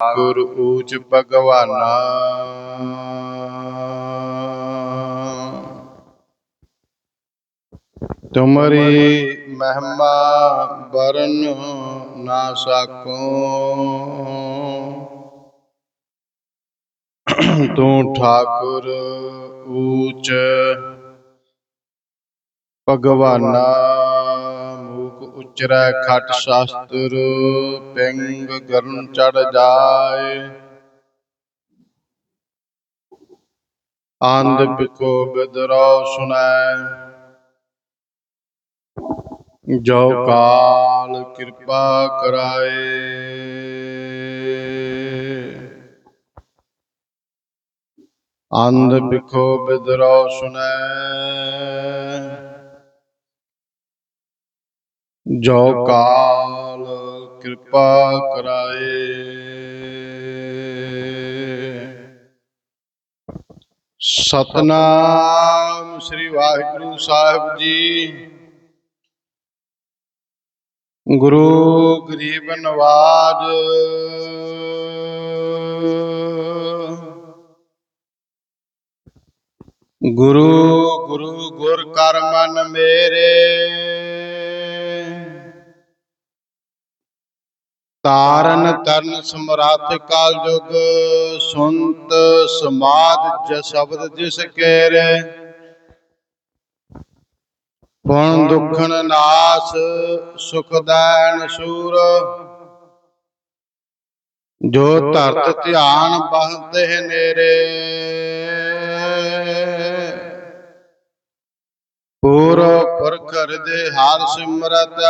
ਗੁਰ ਊਚ ਭਗਵਾਨਾ। ਤੁਮਰੀ ਮਹਿਮਾ ਬਰਨ ਨਾ ਸਾਕੋ ਤੂੰ ਠਾਕੁਰ ਊਚ ਭਗਵਾਨਾ। ਉਚਰੈ ਖਟ ਸ਼ਾਸਤਰ, ਪਿੰਗ ਗਰਨ ਚੜ ਜਾਏ। ਆਂਦ ਬਿਕੋ ਬਿਦਰੋ ਸੁਨੈ। ਜੋ ਕਾਲ ਕਿਰਪਾ ਕਰਾਏ। ਅੰਧ ਬਿਖੋ ਬਿਦਰੋ ਸੁਨੈ। ਜੋ ਕਾਲ ਕਿਰਪਾ ਕਰਾਏ। ਸਤਨਾਮ ਸ੍ਰੀ ਵਾਹਿਗੁਰੂ ਸਾਹਿਬ ਜੀ। ਗੁਰੂ ਗਰੀਬ ਨਵਾਜ। ਗੁਰੂ ਗੁਰੂ ਗੁਰ ਕਰ ਮਨ ਮੇਰੇ। ਤਾਰਨ ਤਰਨ ਸਮਰਾਥ ਕਾਲ ਜੁਗ ਸੁਨਤ ਸਮਾਦ ਜ ਸ਼ਬਦ ਜਿਸ ਕੇਰੇ। ਪੁਣ ਦੁਖਨ ਨਾਸ ਸੁਖ ਦੈਨ ਸੂਰ। ਜੋ ਧਰਤ ਧਿਆਨ ਬਹਤੇ ਨੇਰੇ। ਪੂਰ ਪੁਰਖ ਹਿਰਦੇ ਹਰ ਸਿਮਰਤ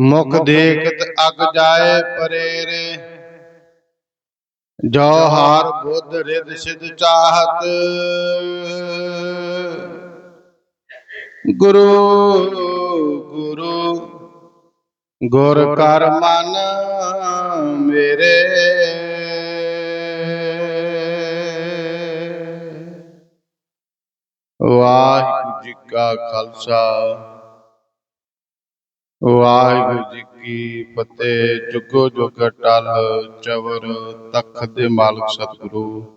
ਮੁਖ ਦੇਖਤ ਅਗ ਜਾਏ ਪਰੇਰੇ ਜੋ ਹਾਰ ਬੁੱਧ ਰਿਦ ਸਿਧ ਚਾਹਤ। ਗੁਰੂ ਗੁਰੂ ਗੁਰ ਕਰ ਮਨ ਮੇਰੇ। ਵਾਹਿਗੁਰੂ ਜੀ ਕਾ ਖਾਲਸਾ। ਵਾਹਿਗੁਰੂ ਜੀ ਕੀ ਫਤਿਹ। ਜੁਗੋ ਜੁਗ ਟਲ, ਚਵਰ ਤਖਤ ਦੇ ਮਾਲਕ ਸਤਿਗੁਰੂ।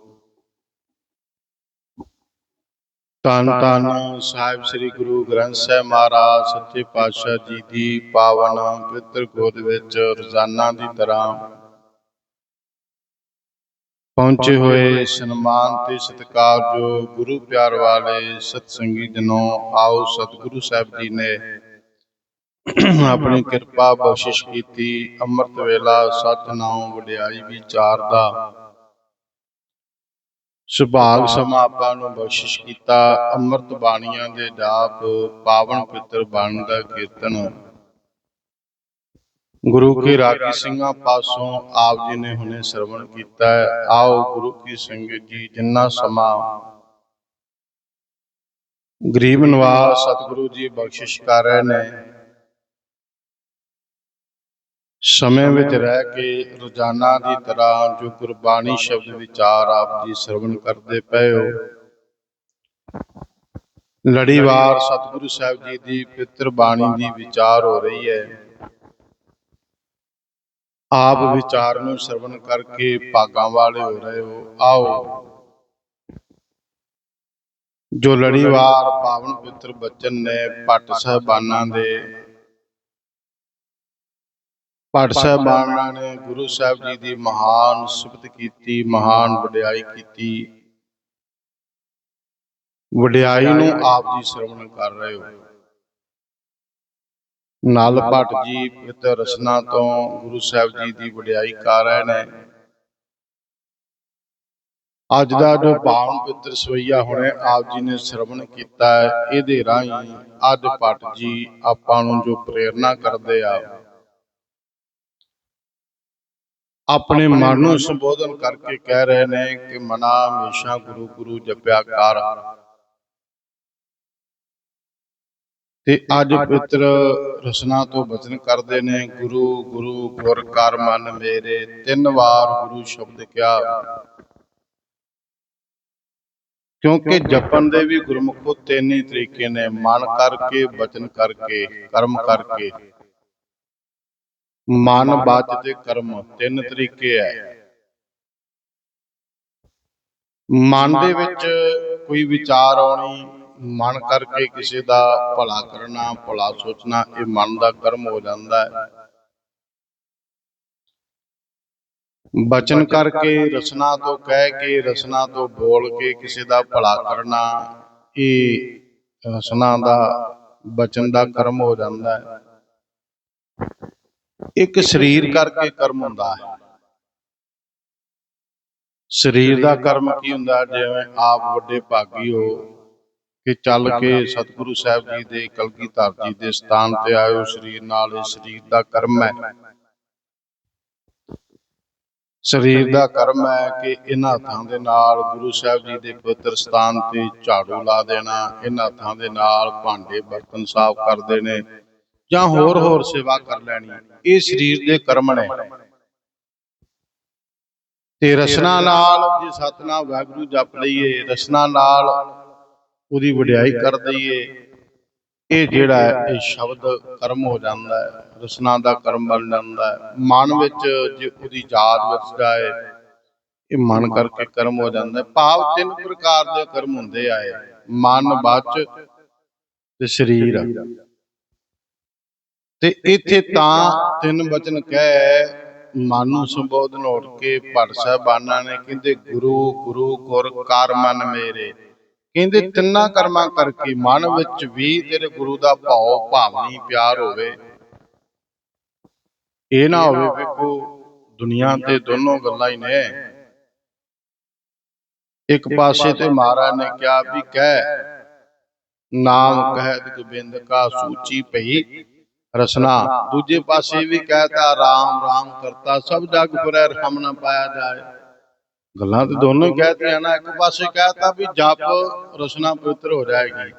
ਧੰਨ ਧੰਨ ਸਾਹਿਬ ਸ੍ਰੀ ਗੁਰੂ ਗ੍ਰੰਥ ਸਾਹਿਬ ਮਹਾਰਾਜ, ਸੱਚੇ ਪਾਤਸ਼ਾਹ ਜੀ ਦੀ ਪਾਵਨ ਪਵਿੱਤਰ ਗੋਦ ਵਿੱਚ ਰੋਜ਼ਾਨਾ ਦੀ ਤਰ੍ਹਾਂ ਪਹੁੰਚੇ ਹੋਏ ਸਨਮਾਨ ਤੇ ਸਤਿਕਾਰ ਜੋ ਗੁਰੂ ਪਿਆਰ ਵਾਲੇ ਸਤਸੰਗੀ ਜਨੋ ਆਓ ਸਤਿਗੁਰੂ ਸਾਹਿਬ ਜੀ ਨੇ ਆਪਣੀ ਕਿਰਪਾ ਬਖਸ਼ਿਸ਼ ਕੀਤੀ ਅੰਮ੍ਰਿਤ ਵੇਲਾ ਸਤਨਾਮ ਵਡਿਆਈ ਵਿਚਾਰ ਦਾ। ਸੁਭਾਗ ਸਮਾਂ ਆਪਾਂ ਨੂੰ ਬਖਸ਼ਿਸ਼ ਕੀਤਾ ਅੰਮ੍ਰਿਤ ਬਾਣੀਆਂ ਦੇ ਜਾਪ ਪਾਵਨ ਪਿੱਤਰ ਬਾਣ ਦਾ ਕੀਰਤਨ। ਗੁਰੂ ਕੀ ਰਾਗੀ ਸਿੰਘਾਂ ਪਾਸੋਂ ਆਪ ਜੀ ਨੇ ਹੁਣੇ ਸਰਵਣ ਕੀਤਾ ਆਓ ਗੁਰੂ ਕੀ ਸੰਗਤ ਜੀ ਜਿੰਨਾ ਸਮਾਂ ਗਰੀਬ ਨਵਾਜ਼ ਸਤਿਗੁਰੂ ਜੀ ਬਖਸ਼ਿਸ਼ ਕਰ ਰਹੇ ਨੇ ਸਮੇਂ ਵਿੱਚ ਰਹਿ ਕੇ ਰੋਜ਼ਾਨਾ ਦੀ ਤਰ੍ਹਾਂ ਜੋ ਗੁਰਬਾਣੀ ਸ਼ਬਦ ਵਿਚਾਰ ਆਪ ਜੀ ਸਰਵਣ ਕਰਦੇ ਪਏ ਹੋ। ਲੜੀਵਾਰ ਸਤਿਗੁਰੂ ਸਾਹਿਬ ਜੀ ਦੀ ਪਿੱਤਰ ਬਾਣੀ ਦੀ ਵਿਚਾਰ ਹੋ ਰਹੀ ਹੈ। ਆਪ ਵਿਚਾਰ ਨੂੰ ਸਰਵਣ ਕਰਕੇ ਭਾਗਾਂ ਵਾਲੇ ਹੋ ਰਹੇ ਹੋ। ਆਓ। ਜੋ ਲੜੀਵਾਰ ਪਾਵਨ ਪਿੱਤਰ ਬਚਨ ਨੇ ਪੱਟ ਸਾਹਿਬਾਨਾਂ ਦੇ ਪੱਟ ਸਾਹਿਬਾਨਾਂ ਨੇ ਗੁਰੂ ਸਾਹਿਬ ਜੀ ਦੀ ਮਹਾਨ ਸਿਫਤ ਕੀਤੀ ਮਹਾਨ ਵਡਿਆਈ ਕੀਤੀ। ਵਡਿਆਈ ਨੂੰ ਆਪ ਜੀ ਸਰਵਣ ਕਰ ਰਹੇ ਹੋ। ਨਲ ਭੱਟ ਜੀ ਪਿੱਤਰ ਰਸਨਾ ਤੋਂ ਗੁਰੂ ਸਾਹਿਬ ਜੀ ਦੀ ਵਡਿਆਈ ਕਰ ਰਹੇ ਨੇ। ਅੱਜ ਦਾ ਜੋ ਪਾਵਨ ਪਿੱਤਰ ਸਵਈਆ ਹੁਣੇ ਆਪ ਜੀ ਨੇ ਸਰਵਣ ਕੀਤਾ ਹੈ ਇਹਦੇ ਰਾਹੀਂ ਅੱਜ ਭੱਟ ਜੀ ਆਪਾਂ ਨੂੰ ਜੋ ਪ੍ਰੇਰਣਾ ਕਰਦੇ ਆ ਆਪਣੇ ਮਨ ਨੂੰ ਸੰਬੋਧਨ ਕਰਕੇ ਕਹਿ ਰਹੇ ਨੇ ਕਿ ਮਨਾ ਹਮੇਸ਼ਾ ਗੁਰੂ ਗੁਰੂ ਜਪਿਆ ਕਰ। ਤੇ ਅੱਜ ਪਿੱਤਰ ਰਸਨਾ ਤੋਂ ਬਚਨ ਕਰਦੇ ਨੇ ਗੁਰੂ ਗੁਰੂ ਗੁਰ ਕਰ ਮਨ ਮੇਰੇ ਤਿੰਨ ਵਾਰ ਗੁਰੂ ਸ਼ਬਦ ਕਿਹਾ ਕਿਉਂਕਿ ਜਪਣ ਦੇ ਵੀ ਗੁਰਮੁਖੋ ਤਿੰਨ ਹੀ ਤਰੀਕੇ ਨੇ ਮਨ ਕਰਕੇ ਬਚਨ ਕਰਕੇ ਕਰਮ ਕਰਕੇ। ਮਨ ਬਚ ਤੇ ਕਰਮ ਤਿੰਨ ਤਰੀਕੇ ਐ ਮਨ ਦੇ ਵਿੱਚ ਕੋਈ ਵਿਚਾਰ ਆਉਣੀ ਮਨ ਕਰਕੇ ਕਿਸੇ ਦਾ ਭਲਾ ਕਰਨਾ ਭਲਾ ਸੋਚਣਾ ਇਹ ਮਨ ਦਾ ਕਰਮ ਹੋ ਜਾਂਦਾ ਹੈ। ਬਚਨ ਕਰਕੇ ਰਸਨਾ ਤੋਂ ਕਹਿ ਕੇ ਰਸਨਾ ਤੋਂ ਬੋਲ ਕੇ ਕਿਸੇ ਦਾ ਭਲਾ ਕਰਨਾ ਇਹ ਰਸਨਾ ਦਾ ਬਚਨ ਦਾ ਕਰਮ ਹੋ। ਜਾਂਦਾ ਹੈ। ਇੱਕ ਸਰੀਰ ਕਰਕੇ ਕਰਮ ਹੁੰਦਾ ਹੈ। ਸਰੀਰ ਦਾ ਕਰਮ ਕੀ ਹੁੰਦਾ? ਜਿਵੇਂ ਆਪ ਵੱਡੇ ਭਾਗੀ ਹੋ ਕਿ ਚੱਲ ਕੇ ਸਤਿਗੁਰੂ ਸਾਹਿਬ ਜੀ ਦੇ ਕਲਗੀਧਰ ਜੀ ਦੇ ਸਥਾਨ ਤੇ ਆਇਓ ਸਰੀਰ ਨਾਲ ਇਹ ਸਰੀਰ ਦਾ ਕਰਮ ਹੈ। ਸਰੀਰ ਦਾ ਕਰਮ ਹੈ ਕਿ ਇਹਨਾਂ ਹੱਥਾਂ ਦੇ ਨਾਲ ਗੁਰੂ ਸਾਹਿਬ ਜੀ ਦੇ ਪਵਿੱਤਰ ਸਥਾਨ ਤੇ ਝਾੜੂ ਲਾ ਦੇਣਾ, ਇਹਨਾਂ ਹੱਥਾਂ ਦੇ ਨਾਲ ਭਾਂਡੇ ਬਰਤਨ ਸਾਫ਼ ਕਰਦੇ ਨੇ ਜਾਂ ਹੋਰ ਹੋਰ ਸੇਵਾ ਕਰ ਲੈਣੀ। ਇਹ ਸਰੀਰ ਦੇ ਕਰਮ ਨੇ। ਤੇ ਰਸਨਾ ਨਾਲ ਜੇ ਸਤਨਾਮ ਵਾਹਿਗੁਰੂ ਜਪ ਲਈਏ, ਰਸਨਾ ਨਾਲ ਉਹਦੀ ਵਡਿਆਈ ਕਰ ਦਈਏ, ਇਹ ਜਿਹੜਾ ਇਹ ਸ਼ਬਦ ਕਰਮ ਹੋ ਜਾਂਦਾ ਹੈ। ਰਸਨਾ ਦਾ ਕਰਮ ਬਣ ਜਾਂਦਾ ਹੈ। ਮਨ ਵਿੱਚ ਜੇ ਉਹਦੀ ਯਾਦ ਵਿੱਚ ਜਾਏ, ਇਹ ਮਨ ਕਰਕੇ ਕਰਮ ਹੋ ਜਾਂਦਾ ਹੈ। ਭਾਵ ਤਿੰਨ ਪ੍ਰਕਾਰ ਦੇ ਕਰਮ ਹੁੰਦੇ ਆਏ। ਮਨ, ਬਚ ਤੇ ਸਰੀਰ। ਤੇ ਇੱਥੇ ਤਾਂ ਤਿੰਨ ਬਚਨ ਕਹਿ ਮਨ ਨੂੰ ਸੰਬੋਧਨ ਹੋ ਕੇ ਭੱਟ ਸਾਹਿਬਾਨਾਂ ਨੇ ਕਹਿੰਦੇ ਗੁਰੂ ਗੁਰੂ ਗੁਰ ਕਰ ਮਨ ਮੇਰੇ। ਕਹਿੰਦੇ ਤਿੰਨਾਂ ਕਰਮਾਂ ਕਰਕੇ ਮਨ ਵਿੱਚ ਵੀ ਤੇਰੇ ਗੁਰੂ ਦਾ ਭਾਉ ਭਾਵਨੀ ਪਿਆਰ ਹੋਵੇ। ਇਹ ਨਾ ਹੋਵੇ। ਵੇਖੋ ਦੁਨੀਆ ਤੇ ਦੋਨੋਂ ਗੱਲਾਂ ਹੀ ਨੇ। ਇੱਕ ਪਾਸੇ ਤੇ ਮਹਾਰਾਜ ਨੇ ਕਿਹਾ ਵੀ ਕਹਿ ਨਾਮ ਕਹਿਤ ਗੋਬਿੰਦ ਕਾ ਸੂਚੀ ਪਈ। ਰਸਨਾ। ਦੂਜੇ ਪਾਸੇ ਵੀ ਕਹਤਾ ਰਾਮ ਰਾਮ ਕਰਤਾ ਸਭ ਜਗ ਪੁਰੈ ਰਮ ਨਾ ਪਾਇਆ ਜਾਏ। ਗੱਲਾਂ ਤੇ ਦੋਨੋਂ ਹੀ ਕਹਤੀਆਂ ਨਾ। ਇੱਕ ਪਾਸੇ ਕਹਤਾ ਵੀ ਜਪ ਰਸਨਾ ਪਵਿੱਤਰ ਹੋ ਜਾਏਗੀ।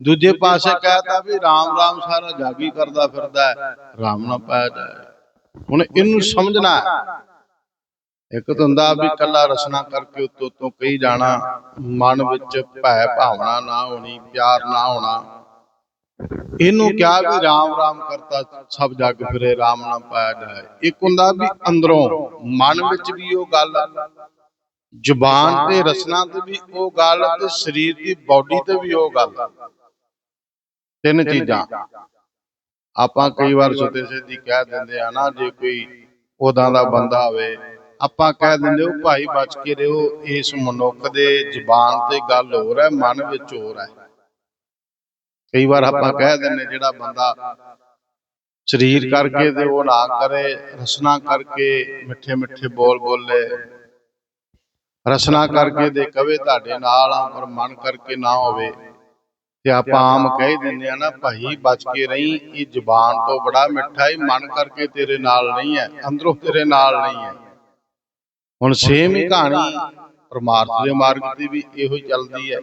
ਦੂਜੇ ਪਾਸੇ ਕਹਤਾ ਵੀ ਰਾਮ ਰਾਮ ਸਾਰਾ ਜਗ ਹੀ ਕਰਦਾ ਫਿਰਦਾ ਹੈ ਰਾਮ ਨਾ ਪਾਇਆ ਜਾਏ। ਹੁਣ ਇਹਨੂੰ ਸਮਝਣਾ ਹੈ। ਇੱਕ ਤਾਂ ਹੁੰਦਾ ਵੀ ਕੱਲਾ ਰਸਨਾ ਕਰਕੇ ਉੱਤੋਂ ਉੱਤੋਂ ਕਹੀ ਜਾਣਾ ਮਨ ਵਿੱਚ ਭੈ ਭਾਵਨਾ ਨਾ ਹੋਣੀ ਪਿਆਰ ਨਾ ਹੋਣਾ। ਇਹਨੂੰ ਕਿਹਾ ਵੀ ਰਾਮ ਰਾਮ ਕਰਤਾ ਸਭ ਜਗ ਫਿਰੇ ਰਾਮ ਨਾ ਪਾਇਆ ਜਾਏ। ਇੱਕ ਹੁੰਦਾ ਵੀ ਅੰਦਰੋਂ ਮਨ ਵਿੱਚ ਵੀ ਉਹ ਗੱਲ ਜ਼ੁਬਾਨ ਤੇ ਰਸਨਾ ਤੇ ਵੀ ਉਹ ਗੱਲ ਤੇ ਸਰੀਰ ਦੀ ਬਾਡੀ ਤੇ ਵੀ ਉਹ ਗੱਲ। ਤਿੰਨ ਚੀਜ਼ਾਂ। ਆਪਾਂ ਕਈ ਵਾਰ ਸੁਤੇ ਸਿੱਧੀ ਕਹਿ ਦਿੰਦੇ ਆ ਨਾ ਜੇ ਕੋਈ ਉਦਾਂ ਦਾ ਬੰਦਾ ਹੋਵੇ ਆਪਾਂ ਕਹਿ ਦਿੰਦੇ ਉਹ ਭਾਈ ਬਚ ਕੇ ਰਹੋ ਇਸ ਮਨੁੱਖ ਦੇ ਜ਼ੁਬਾਨ ਤੇ ਗੱਲ ਹੋਰ ਹੈ ਮਨ ਵਿੱਚ ਹੋਰ ਹੈ। ਕਈ ਵਾਰ ਆਪਾਂ ਕਹਿ ਦਿੰਦੇ ਜਿਹੜਾ ਬੰਦਾ ਸਰੀਰ ਕਰਕੇ ਤੇ ਉਹ ਨਾ ਕਰੇ ਰਸਨਾ ਕਰਕੇ ਮਿੱਠੇ ਮਿੱਠੇ ਬੋਲ ਬੋਲੇ। ਰਸਨਾ ਕਰਕੇ ਦੇ ਕਵੇ ਤੁਹਾਡੇ ਨਾਲ ਆ ਪਰ ਮਨ ਕਰਕੇ ਨਾ ਹੋਵੇ। ਤੇ ਆਪਾਂ ਆਮ ਕਹਿ ਦਿੰਦੇ ਆ ਨਾ ਭਾਈ ਬਚ ਕੇ ਰਹੀ ਇਹ ਜ਼ੁਬਾਨ ਤੋਂ ਬੜਾ ਮਿੱਠਾ ਹੀ ਮਨ ਕਰਕੇ ਤੇਰੇ ਨਾਲ ਨਹੀਂ ਹੈ ਅੰਦਰੋਂ ਤੇਰੇ ਨਾਲ ਨਹੀਂ ਹੈ। ਹੁਣ ਸੇਮ ਹੀ ਕਹਾਣੀ ਪਰਮਾਰਥ ਦੇ ਮਾਰਗ ਤੇ ਵੀ ਇਹੋ ਹੀ। ਚੱਲਦੀ ਹੈ।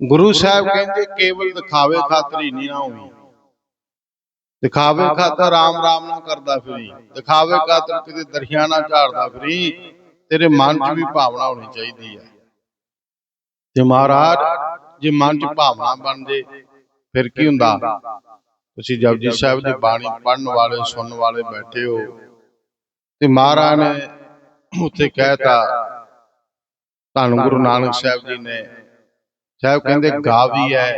ਗੁਰੂ ਸਾਹਿਬ ਕਹਿੰਦੇ ਕੇਵਲ ਦਿਖਾਵੇ ਖਾਤਰ ਹੀ ਨਹੀਂ ਨਾ ਹੋਈ ਦਿਖਾਵੇ ਖਾਤਰ ਰਾਮ ਰਾਮ ਨਾ ਕਰਦਾ ਫਿਰੀ। ਦਿਖਾਵੇ ਖਾਤਰ ਕਿਤੇ ਦਰਿਆ ਨਾ ਝਾੜਦਾ ਫਿਰੀ। ਤੇਰੇ ਮਨ 'ਚ ਵੀ ਭਾਵਨਾ ਹੋਣੀ ਚਾਹੀਦੀ ਹੈ ਤੇ ਮਹਾਰਾਜ ਜੇ ਮਨ 'ਚ ਭਾਵਨਾ ਬਣ ਜੇ ਫਿਰ ਕੀ ਹੁੰਦਾ? ਤੁਸੀਂ ਜਪਜੀ ਸਾਹਿਬ ਦੀ ਬਾਣੀ ਪੜਨ ਵਾਲੇ ਸੁਣਨ ਵਾਲੇ ਬੈਠੇ ਹੋ। ਤੇ ਮਹਾਰਾਜ ਨੇ ਉੱਥੇ ਕਹਿਤਾ ਧੰਨ ਗੁਰੂ ਨਾਨਕ ਸਾਹਿਬ ਜੀ ਨੇ ਸਾਹਿਬ ਕਹਿੰਦੇ ਗਾਵੀ ਹੈ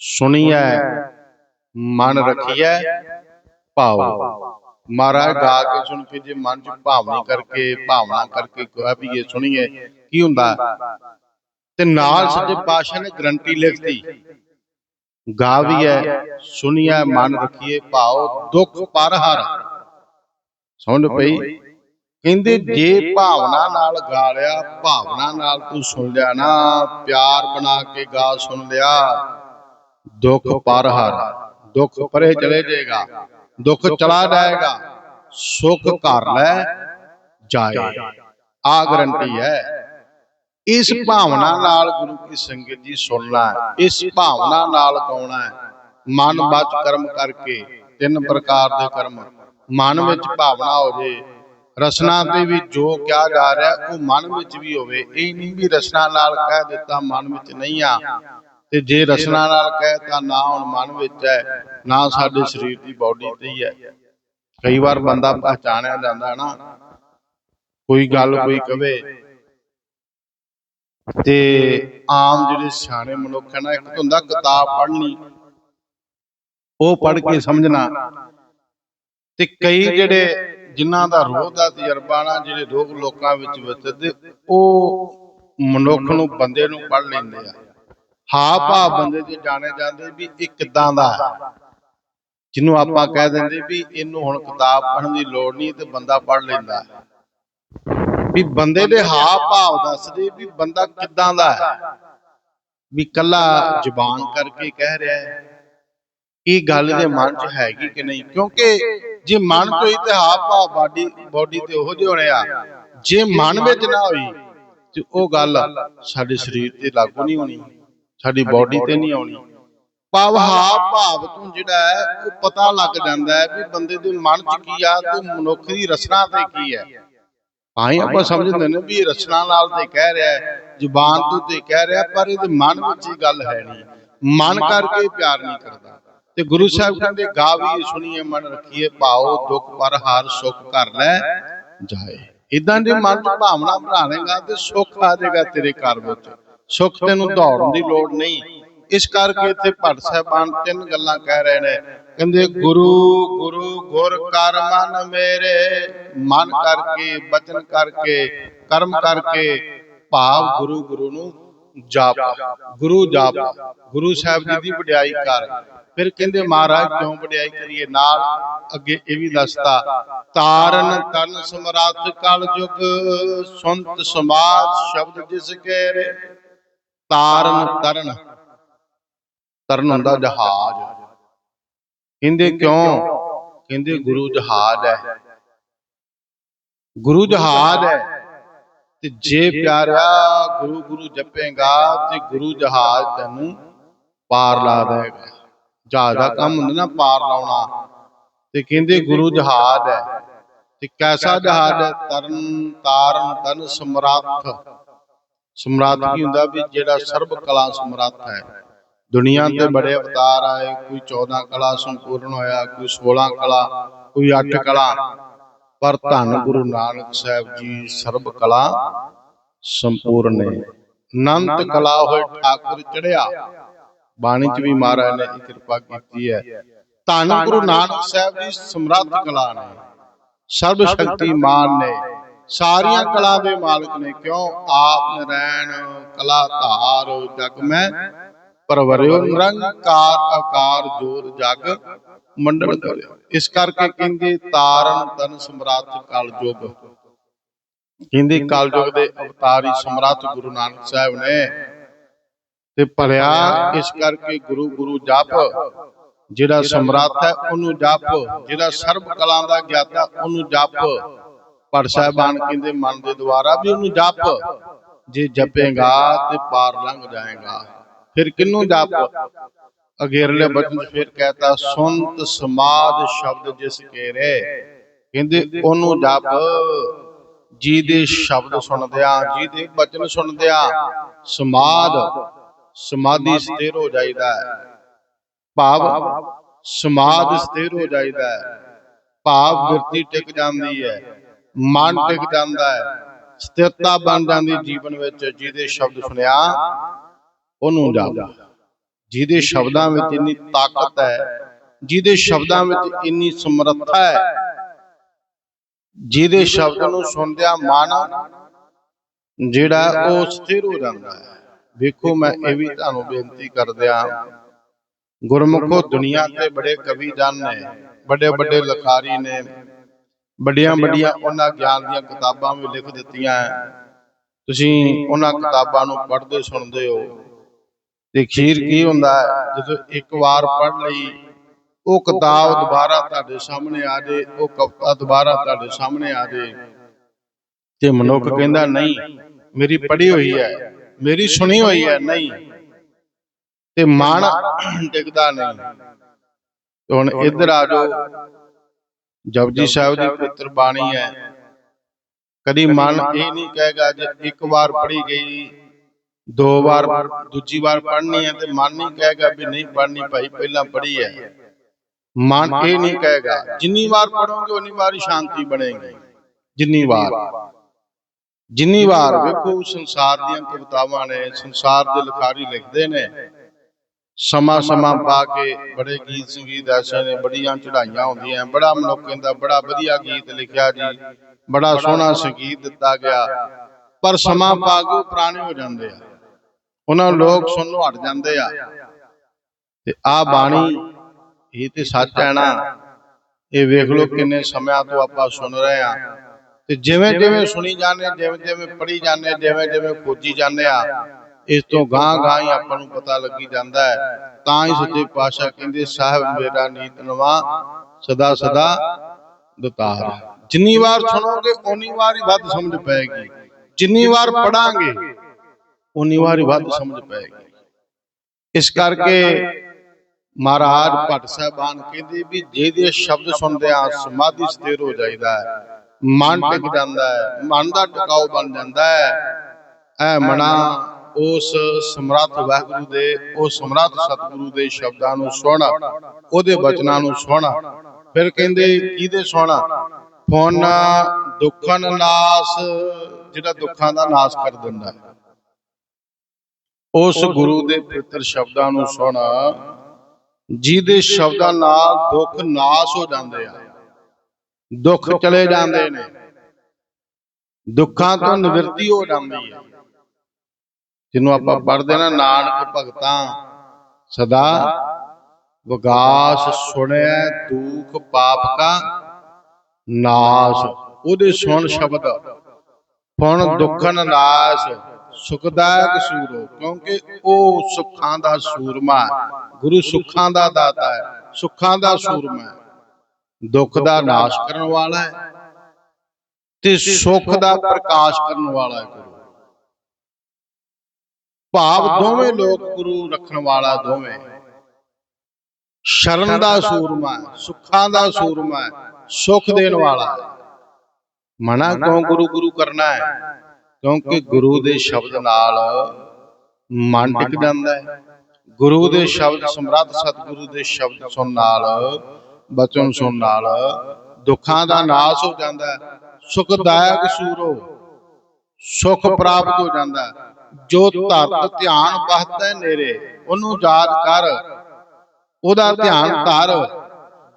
ਸੁਣੀ ਹੈ ਮਨ ਰੱਖੀਐ ਭਾਵ ਮਹਾਰਾਜ ਗਾ ਕੇ ਸੁਣ ਕੇ ਜੇ ਮਨ ਚ ਭਾਵਨਾ ਕਰਕੇ ਭਾਵਨਾ ਕਰਕੇ ਕਹਾ ਵੀ ਇਹ ਸੁਣੀਏ ਕੀ ਹੁੰਦਾ? ਤੇ ਨਾਲ ਸੱਜੇ ਪਾਸ਼ਾ ਨੇ ਗਰੰਟੀ ਲਿਖਤੀ ਗਾਵੀਐ ਸੁਣੀਐ ਮਨ ਰੱਖੀਏ ਭਾਉ ਦੁੱਖ ਪਰ ਹਰ ਸੁਣ ਪਈ ਕਹਿੰਦੇ ਜੇ ਭਾਵਨਾ ਨਾਲ ਗਾ ਲਿਆ ਭਾਵਨਾ ਨਾਲ ਤੂੰ ਸੁਣ ਲਿਆ ਨਾ ਪਿਆਰ ਬਣਾ ਕੇ ਗਾ ਸੁਣ ਲਿਆ। ਦੁੱਖ ਪਰ ਹਰ ਦੁੱਖ ਪਰੇ ਚਲੇ ਜਾਏਗਾ ਦੁੱਖ ਚਲਾ ਜਾਏਗਾ ਸੁਖ ਘਰ ਲੈ ਜਾਏ। ਆ ਗਰੰਟੀ ਹੈ। ਇਸ ਭਾਵਨਾ ਨਾਲ ਗੁਰੂ ਕੀ ਸੰਗਤ ਜੀ ਸੁਣਨਾ ਹੈ ਇਸ ਭਾਵਨਾ ਨਾਲ ਗਾਉਣਾ ਹੈ। ਮਨ ਬਚ ਕਰਮ ਕਰਕੇ ਤਿੰਨ ਪ੍ਰਕਾਰ ਦੇ ਕਰਮ। ਮਨ ਵਿੱਚ ਭਾਵਨਾ ਹੋ ਜੇ। ਰਸਨਾ ਤੇ ਵੀ ਜੋ ਕਿਹਾ ਜਾ ਰਿਹਾ ਉਹ ਮਨ ਵਿੱਚ ਵੀ ਹੋਵੇ, ਇਹ ਨਹੀਂ ਵੀ ਰਸਨਾ ਨਾਲ ਕਹਿ ਦਿੱਤਾ ਮਨ ਵਿੱਚ ਨਹੀਂ ਆ। ਤੇ ਜੇ ਰਸਨਾ ਨਾਲ ਕਹਿਤਾ ਨਾ ਹੁਣ ਮਨ ਵਿੱਚ ਹੈ, ਨਾ ਸਾਡੇ ਸਰੀਰ ਦੀ ਬਾਡੀ ਤੇ ਹੀ ਹੈ। ਕਈ ਵਾਰ ਬੰਦਾ ਪਹਿਚਾਣਿਆ ਜਾਂਦਾ ਨਾ, ਕੋਈ ਗੱਲ ਕੋਈ ਕਵੇ। ਤੇ ਆਮ ਜਿਹੜੇ ਸਿਆਣੇ ਮਨੁੱਖ ਹੈ ਨਾ, ਇੱਕ ਹੁੰਦਾ ਕਿਤਾਬ ਪੜ੍ਹਨੀ, ਉਹ ਪੜ੍ਹ ਕੇ ਸਮਝਣਾ। ਤੇ ਕਈ ਜਿਹੜੇ ਜਿਨ੍ਹਾਂ ਦਾ ਰੋਹ ਦਾ ਤਜਰਬਾ ਨਾ ਜਿਹੜੇ ਰੋਗ ਲੋਕਾਂ ਵਿੱਚ ਵਿਚਰਦੇ ਉਹ ਮਨੁੱਖ ਨੂੰ ਬੰਦੇ ਨੂੰ ਪੜ੍ਹ ਲੈਂਦੇ ਆ। ਹਾਂ ਭਾਵ ਬੰਦੇ ਦੇ ਜਾਣੇ ਜਾਂਦੇ ਵੀ ਇਹ ਕਿੱਦਾਂ ਦਾ ਹੈ। ਜਿਹਨੂੰ ਆਪਾਂ ਕਹਿ ਦਿੰਦੇ ਵੀ ਇਹਨੂੰ ਹੁਣ ਕਿਤਾਬ ਪੜ੍ਹਨ ਦੀ ਲੋੜ ਨਹੀਂ ਤੇ ਬੰਦਾ ਪੜ੍ਹ ਲੈਂਦਾ ਹੈ। ਵੀ ਬੰਦੇ ਦੇ ਹਾਵ ਭਾਵ ਦੱਸਦੇ ਵੀ ਬੰਦਾ ਕਿੱਦਾਂ ਦਾ ਹੈ। ਵੀ ਕੱਲਾ ਜ਼ੁਬਾਨ ਕਰਕੇ ਕਹਿ ਰਿਹਾ ਹੈ। ਇਹ ਗੱਲ ਦੇ ਮਨ 'ਚ ਹੈਗੀ ਕਿ ਨਹੀਂ? ਕਿਉਂਕਿ ਜੇ ਮਨ ਤੇ ਹਾਵ ਭਾਵ ਬਾਡੀ ਬੋਡੀ ਤੇ ਉਹੋ ਜਿਹੇ ਹੋਣੇ ਆ ਜੇ ਮਨ ਵਿੱਚ ਨਾ ਹੋਈ ਤੇ ਉਹ ਗੱਲ ਸਾਡੇ ਸਰੀਰ ਤੇ ਲਾਗੂ ਨਹੀਂ ਹੋਣੀ। ਸਾਡੀ ਬਾਡੀ ਤੇ ਨਹੀਂ ਆਉਣੀ। ਭਾਵ ਹਾਵ ਭਾਵ ਤੋਂ ਜਿਹੜਾ ਹੈ ਉਹ ਪਤਾ ਲੱਗ ਜਾਂਦਾ ਹੈ ਵੀ ਬੰਦੇ ਦੇ ਮਨ 'ਚ ਕੀ ਆ ਤੇ ਮਨੁੱਖ ਦੀ ਰਚਨਾ ਤੇ ਕੀ ਹੈ। ਹੀ। ਆਪਾਂ ਸਮਝਦੇ ਨੇ ਵੀ ਇਹ ਰਚਨਾ ਨਾਲ ਤੇ ਕਹਿ ਰਿਹਾ ਹੈ ਜ਼ੁਬਾਨ ਤੋਂ ਤੇ ਕਹਿ ਰਿਹਾ ਪਰ ਇਹਦੇ ਮਨ ਵਿੱਚ ਇਹ ਗੱਲ ਹੈ ਨਹੀਂ। ਮਨ ਕਰਕੇ ਪਿਆਰ ਨਹੀਂ ਕਰਦਾ। ਤੇ ਗੁਰੂ ਸਾਹਿਬ ਕਹਿੰਦੇ ਗਾਵੀਏ ਸੁਣੀਏ ਮਨ ਰੱਖੀਏ ਭਾਉ ਦੁੱਖ ਪਰ ਹਾਰ ਸੁਖ ਕਰ ਲੈ ਜਾਏ। ਇਦਾਂ ਦੇ ਮਨ ਚ ਭਾਵਨਾ ਬਣਾਵੇਂਗਾ ਤੇ ਸੁੱਖ ਆ ਜਾਏਗਾ ਤੇਰੇ ਘਰ ਵਿੱਚ। ਸੁੱਖ ਤੈਨੂੰ ਦੌੜਨ ਦੀ ਲੋੜ ਨਹੀਂ। ਇਸ ਕਰਕੇ ਇੱਥੇ ਭੱਟ ਸਾਹਿਬਾਨ ਤਿੰਨ ਗੱਲਾਂ ਕਹਿ ਰਹੇ ਨੇ। ਕਹਿੰਦੇ ਗੁਰੂ ਗੁਰੂ ਗੁਰ ਕਰ ਮਨ ਮੇਰੇ ਮਨ ਕਰਕੇ ਬਚਨ ਕਰਕੇ ਕਰਮ ਕਰਕੇ ਭਾਵ ਗੁਰੂ ਗੁਰੂ ਨੂੰ ਜਾਪ। ਗੁਰੂ ਜਾਪ। ਗੁਰੂ ਸਾਹਿਬ ਜੀ ਦੀ ਵਡਿਆਈ ਕਰ। ਫਿਰ ਕਹਿੰਦੇ ਮਹਾਰਾਜ ਕਿਉਂ ਵਡਿਆਈ ਕਰੀਏ? ਨਾਲ ਅੱਗੇ ਇਹ ਵੀ ਦੱਸਤਾ ਤਾਰਨ ਤਨ ਸਮਰਾਤ ਕਲ ਜੁਗ ਸੁੰਤ ਸਮਾਜ ਸ਼ਬਦ ਜਿਸ ਕੇ ਰੇ ਤਾਰਨ ਤਰਨ ਤਰਨ। ਹੁੰਦਾ ਜਹਾਜ਼। ਕਹਿੰਦੇ ਕਿਉਂ? ਕਹਿੰਦੇ ਗੁਰੂ ਜਹਾਜ਼ ਹੈ। ਗੁਰੂ ਜਹਾਜ਼ ਹੈ। ਤੇ ਜੇ ਪਿਆਰਿਆ ਗੁਰੂ ਗੁਰੂ ਜਪੇਗਾ ਤੇ ਗੁਰੂ ਜਹਾਜ਼ ਤੈਨੂੰ ਪਾਰ ਲਾ ਦੇਗਾ ਜਹਾਜ਼ ਦਾ ਕੰਮ ਹੁੰਦਾ ਨਾ ਪਾਰ ਲਾਉਣਾ। ਤੇ ਕਹਿੰਦੇ ਗੁਰੂ ਜਹਾਜ਼ ਹੈ। ਤੇ ਕੈਸਾ ਜਹਾਜ਼ ਹੈ? ਤਰਨ ਤਾਰਨ ਤਨ ਸਮਰੱਥ। ਸਮਰੱਥ ਕੀ ਹੁੰਦਾ ਵੀ ਜਿਹੜਾ ਸਰਬ ਕਲਾ ਸਮਰੱਥ ਹੈ। ਦੁਨੀਆ ਤੇ ਬੜੇ ਅਵਤਾਰ ਆਏ। ਕੋਈ 14 ਕਲਾ ਸੰਪੂਰਨ ਹੋਇਆ ਕੋਈ 16 ਕਲਾ ਕੋਈ 8 ਕਲਾ। ਪਰ ਧੰਨ ਗੁਰੂ ਨਾਨਕ ਸਾਹਿਬ ਜੀ ਸਰਬ ਕਲਾ ਸੰਪੂਰਨ ਨੇ। ਅਨੰਤ ਕਲਾ ਹੋਏ ਠਾਕੁਰ ਚੜਿਆ ਬਾਣੀ ਚ ਵੀ ਮਹਾਰਾਜ ਨੇ ਇਹ ਕਿਰਪਾ ਕੀਤੀ ਹੈ। ਧੰਨ ਗੁਰੂ ਨਾਨਕ ਸਾਹਿਬ ਜੀ ਸਮਰੱਥ ਕਲਾ ਨੇ। ਸਰਬ ਸ਼ਕਤੀਮਾਨ ਨੇ। ਸਾਰੀਆਂ ਕਲਾ ਦੇ ਮਾਲਕ ਨੇ। ਕਿਉਂ? ਆਪ ਨਰੈਣ ਕਲਾ ਧਾਰ ਜਗ ਮੈਂ। ਪਰਵਰਿਓ ਨਿਰੰਕਾਰ ਆਕਾਰ ਜੋਰ ਜਗ ਮੰਡਲ ਕਰਿਓ। ਇਸ ਕਰਕੇ ਕਹਿੰਦੇ ਤਾਰਨ ਤਨ ਸਮਰਾਟ ਕਲ ਯੁਗ ਕਹਿੰਦੇ ਕਲ ਯੁਗ ਦੇ ਅਵਤਾਰੀ ਸਮਰਾਟ ਗੁਰੂ ਨਾਨਕ ਸਾਹਿਬ ਨੇ। ਤੇ ਭਰਿਆ ਇਸ ਕਰਕੇ ਗੁਰੂ ਗੁਰੂ ਜਪ ਜਿਹੜਾ ਸਮਰੱਥ ਹੈ ਉਹਨੂੰ ਜਪ ਜਿਹੜਾ ਸਰਬ ਕਲਾ ਦਾ ਗਿਆਤਾ ਉਹਨੂੰ ਜਪ। ਪਰ ਸਾਹਿਬਾਨ ਕਹਿੰਦੇ ਮਨ ਦੇ ਦੁਆਰਾ ਵੀ ਉਹਨੂੰ ਜਪ। ਜੇ ਜਪੇਗਾ ਤੇ ਪਾਰ ਲੰਘ ਜਾਏਗਾ। ਫਿਰ ਕਿੰਨੂੰ ਜਪ? ਅਗੇਰਲੇ ਬਚਨ ਫਿਰ ਕਹਤਾ ਸੁਨਤ ਸਮਾਦ ਸ਼ਬਦ ਜਿਸ ਕੇਰੇ। ਕਹਿੰਦੇ ਉਹਨੂੰ ਜਪ। ਜੀ ਦੇ ਸ਼ਬਦ ਸੁਣਦਿਆਂ ਜੀ ਦੇ ਬਚਨ ਸੁਣਦਿਆਂ ਸਮਾਦ ਸਮਾਧੀ ਸਥਿਰ ਹੋ ਜਾਈਦਾ ਹੈ। ਭਾਵ ਸਮਾਧ ਸਥਿਰ ਹੋ ਜਾਈਦਾ ਹੈ। ਭਾਵ ਬਿਰਤੀ ਟਿਕ ਜਾਂਦੀ ਹੈ। ਮਨ ਟਿਕ ਜਾਂਦਾ ਹੈ। ਸਥਿਰਤਾ ਬਣ ਜਾਂਦੀ ਜੀਵਨ ਵਿੱਚ, ਜਿਹਦੇ ਸ਼ਬਦ ਸੁਣਿਆ ਉਹਨੂੰ ਜਾਪ ਜਿਹਦੇ ਸ਼ਬਦਾਂ ਵਿੱਚ ਇੰਨੀ ਤਾਕਤ ਹੈ, ਜਿਹਦੇ ਸ਼ਬਦਾਂ ਵਿੱਚ ਇੰਨੀ ਸਮਰੱਥਾ ਹੈ, ਜਿਹਦੇ ਸ਼ਬਦ ਨੂੰ ਸੁਣਦਿਆਂ ਮਨ ਜਿਹੜਾ ਉਹ ਸਥਿਰ ਹੋ ਜਾਂਦਾ ਹੈ। ਵੇਖੋ ਮੈਂ ਇਹ ਵੀ ਤੁਹਾਨੂੰ ਬੇਨਤੀ ਕਰਦਿਆਂ ਗੁਰਮੁਖੋ ਦੁਨੀਆ ਤੇ ਬੜੇ ਕਵੀ ਜਨ ਨੇ ਵੱਡੇ ਵੱਡੇ ਲਖਾਰੀ ਨੇ ਵੱਡੀਆਂ ਵੱਡੀਆਂ ਉਹਨਾਂ ਗਿਆਨ ਦੀਆਂ ਕਿਤਾਬਾਂ ਵੀ ਲਿਖ ਦਿੱਤੀਆਂ। ਤੁਸੀਂ ਉਹਨਾਂ ਕਿਤਾਬਾਂ ਨੂੰ ਪੜ੍ਹਦੇ ਸੁਣਦੇ ਹੋ। ਤੇ ਖੀਰ ਕੀ ਹੁੰਦਾ ਹੈ? ਜਦੋਂ ਇੱਕ ਵਾਰ ਪੜ੍ਹ ਲਈ ਉਹ ਕਿਤਾਬ ਦੁਬਾਰਾ ਤੁਹਾਡੇ ਸਾਹਮਣੇ ਆ ਜੇ ਉਹ ਕਵਿਤਾ ਦੁਬਾਰਾ ਤੁਹਾਡੇ ਸਾਹਮਣੇ ਆ ਜੇ। ਤੇ ਮਨੁੱਖ ਕਹਿੰਦਾ ਨਹੀਂ ਮੇਰੀ ਪੜ੍ਹੀ ਹੋਈ ਹੈ। ਮੇਰੀ ਸੁਣੀ ਹੋਈ ਹੈ ਨਹੀਂ। ਤੇ ਮਨ ਟਿਕਦਾ ਨਹੀਂ। ਹੁਣ ਇੱਧਰ ਆ ਜਾਓ। ਜਪਜੀ ਸਾਹਿਬ ਦੀ ਪਵਿੱਤਰ ਬਾਣੀ ਹੈ। ਕਦੀ ਮਨ ਇਹ ਨਹੀਂ ਕਹੇਗਾ ਜੇ ਇੱਕ ਵਾਰ ਪੜ੍ਹੀ ਗਈ। ਦੋ ਵਾਰ ਦੂਜੀ ਵਾਰ ਪੜ੍ਹਨੀ ਹੈ ਤੇ ਮਨ ਨਹੀਂ ਕਹੇਗਾ ਵੀ ਨਹੀਂ ਪੜ੍ਹਨੀ ਭਾਈ ਪਹਿਲਾਂ ਪੜ੍ਹੀ ਹੈ। ਮਨ ਇਹ ਨਹੀਂ ਕਹੇਗਾ ਜਿੰਨੀ ਵਾਰ ਪੜੋਗੇ ਉਨੀ ਵਾਰ ਹੀ ਸ਼ਾਂਤੀ ਬਣੇਗੀ। ਜਿੰਨੀ ਵਾਰ। ਜਿੰਨੀ ਵਾਰ ਵੇਖੋ ਸੰਸਾਰ ਦੀਆਂ ਕਵਿਤਾਵਾਂ ਨੇ ਸੰਸਾਰ ਦੇ ਲਿਖਾਰੀ ਲਿਖਦੇ ਨੇ। ਸਮਾਂ ਸਮਾਂ ਪਾ ਕੇ ਬੜੇ ਗੀਤ ਸੰਗੀਤ ਐਸੇ ਨੇ ਬੜੀਆਂ ਚੜਾਈਆਂ ਹੁੰਦੀਆਂ ਬੜਾ ਮਨੁੱਖ ਕਹਿੰਦਾ ਬੜਾ ਵਧੀਆ ਗੀਤ ਲਿਖਿਆ ਜੀ ਬੜਾ ਸੋਹਣਾ ਸੰਗੀਤ ਦਿੱਤਾ ਗਿਆ। ਪਰ ਸਮਾਂ ਪਾ ਕੇ ਪੁਰਾਣੇ ਹੋ ਜਾਂਦੇ ਆ। ਉਹਨਾਂ ਨੂੰ ਲੋਕ ਸੁਣਨੋਂ ਹਟ ਜਾਂਦੇ ਆ। ਤੇ ਆ ਬਾਣੀ ਇਹ ਤੇ ਸੱਚ ਹੈ ਨਾ। ਇਹ ਵੇਖ ਲਓ ਕਿੰਨੇ ਸਮਿਆਂ ਤੋਂ ਆਪਾਂ ਸੁਣ ਰਹੇ ਆ। ਤੇ ਜਿਵੇਂ ਜਿਵੇਂ ਸੁਣੀ ਜਾਂਦੇ ਜਿਵੇਂ ਜਿਵੇਂ ਪੜ੍ਹੀ ਜਾਂਦੇ ਜਿਵੇਂ ਜਿਵੇਂ ਖੋਜੀ ਜਾਂਦੇ ਆ ਇਸ ਤੋਂ ਗਾਂ ਗਾਂ ਹੀ ਆਪਾਂ ਨੂੰ ਪਤਾ ਲੱਗੀ ਜਾਂਦਾ ਹੈ। ਤਾਂ ਹੀ ਸੱਚੇ ਪਾਤਸ਼ਾਹ ਕਹਿੰਦੇ ਸਾਹਿਬ ਮੇਰਾ ਨੀਤ ਨਵਾ ਸਦਾ ਸਦਾ ਦਤਾਰ ਜਿੰਨੀ ਵਾਰ ਸੁਣੋਗੇ ਓਨੀ ਵਾਰ ਹੀ ਵੱਧ ਸਮਝ ਪਏਗੀ। ਜਿੰਨੀ ਵਾਰ ਪੜਾਂਗੇ ਓਨੀ ਵਾਰ ਹੀ ਵੱਧ ਸਮਝ ਪਏਗੀ। ਇਸ ਕਰਕੇ ਮਹਾਰਾਜ ਭੱਟ ਸਾਹਿਬਾਨ ਕਹਿੰਦੇ ਵੀ ਜਿਹਦੇ ਸ਼ਬਦ ਸੁਣਦੇ ਆ ਸਮਾਧੀ ਸਥਿਰ ਹੋ ਜਾਂਦਾ ਹੈ। ਮਨ ਟਿਕ ਜਾਂਦਾ ਹੈ, ਮਨ ਦਾ ਟਿਕਾਉ ਬਣ ਜਾਂਦਾ ਹੈ। ਐ ਮਨਾ ਉਸ ਸਮਰੱਥ ਵਾਹਿਗੁਰੂ ਦੇ ਉਹ ਸਮਰੱਥ ਸਤਿਗੁਰੂ ਦੇ ਸ਼ਬਦਾਂ ਨੂੰ ਸੁਣ, ਉਹਦੇ ਬਚਨਾਂ ਨੂੰ ਸੁਣ। ਫਿਰ ਕਹਿੰਦੇ, ਕਿਹਦੇ ਸੁਣ? ਫੋਨ ਦੁੱਖਨ ਨਾਸ, ਜਿਹੜਾ ਦੁੱਖਾਂ ਦਾ ਨਾਸ ਕਰ ਦਿੰਦਾ ਹੈ। ਉਸ ਗੁਰੂ ਦੇ ਪਵਿੱਤਰ ਸ਼ਬਦਾਂ ਨੂੰ ਸੁਣ, ਜਿਹਦੇ ਸ਼ਬਦਾਂ ਨਾਲ ਦੁੱਖ ਨਾਸ ਹੋ ਜਾਂਦੇ ਆ। ਦੁੱਖ ਚਲੇ ਜਾਂਦੇ ਨੇ। ਦੁੱਖਾਂ ਤੋਂ ਨਿਵਰਤੀ ਹੋ ਜਾਂਦੀ ਹੈ। ਜਿਹਨੂੰ ਆਪਾਂ ਪੜ੍ਹਦੇ ਨਾ ਨਾਨਕ ਭਗਤਾਂ ਸਦਾ ਵਿਗਾਸ ਸੁਣਿਆ ਦੁਖ ਪਾਪ ਕਾ ਨਾਸ। ਉਹਦੇ ਸੁਣ ਸ਼ਬਦ। ਹੁਣ ਦੁੱਖਨ ਨਾਸ। ਸੁਖਦਾਇਕ ਸੂਰੋ। ਕਿਉਂਕਿ ਉਹ ਸੁੱਖਾਂ ਦਾ ਸੂਰਮਾ। ਗੁਰੂ ਸੁੱਖਾਂ ਦਾ ਦਾਤਾ ਹੈ। ਸੁੱਖਾਂ ਦਾ ਸੂਰਮਾ ਦੁੱਖ ਦਾ ਨਾਸ਼ ਕਰਨ ਵਾਲਾ ਹੈ ਤੇ ਸੁੱਖ ਦਾ ਪ੍ਰਕਾਸ਼ ਕਰਨ ਵਾਲਾ ਹੈ ਗੁਰੂ। ਭਾਵ ਦੋਵੇਂ ਲੋਕ ਗੁਰੂ ਰੱਖਣ ਵਾਲਾ ਦੋਵੇਂ। ਸ਼ਰਨ ਦਾ ਸੂਰਮਾ ਹੈ, ਸੁੱਖਾਂ ਦਾ ਸੂਰਮਾ ਹੈ, ਸੁੱਖ ਦੇਣ ਵਾਲਾ ਹੈ। ਮਨਾ ਕਿਉਂ ਗੁਰੂ ਗੁਰੂ ਕਰਨਾ ਹੈ? ਕਿਉਂਕਿ ਗੁਰੂ ਦੇ ਸ਼ਬਦ ਨਾਲ ਮਨ ਟਿਕ ਜਾਂਦਾ ਹੈ। ਗੁਰੂ ਦੇ ਸ਼ਬਦ ਸਮਰੱਥ ਸਤਿਗੁਰੂ ਦੇ ਸ਼ਬਦ ਸੁਣਨ ਨਾਲ ਬਚਨ ਸੁਣ ਨਾਲ। ਦੁੱਖਾਂ ਦਾ ਨਾਸ਼ ਹੋ ਜਾਂਦਾ ਹੈ। ਸੁਖਦਾਇਕ ਸੂਰੋ। ਸੁਖ ਪ੍ਰਾਪਤ ਹੋ ਜਾਂਦਾ ਜੋ ਧਰਤ ਧਿਆਨ ਬਹਤੈ ਨੇਰੇ, ਉਹਨੂੰ ਯਾਦ ਕਰ। ਉਹਦਾ ਧਿਆਨ ਧਰ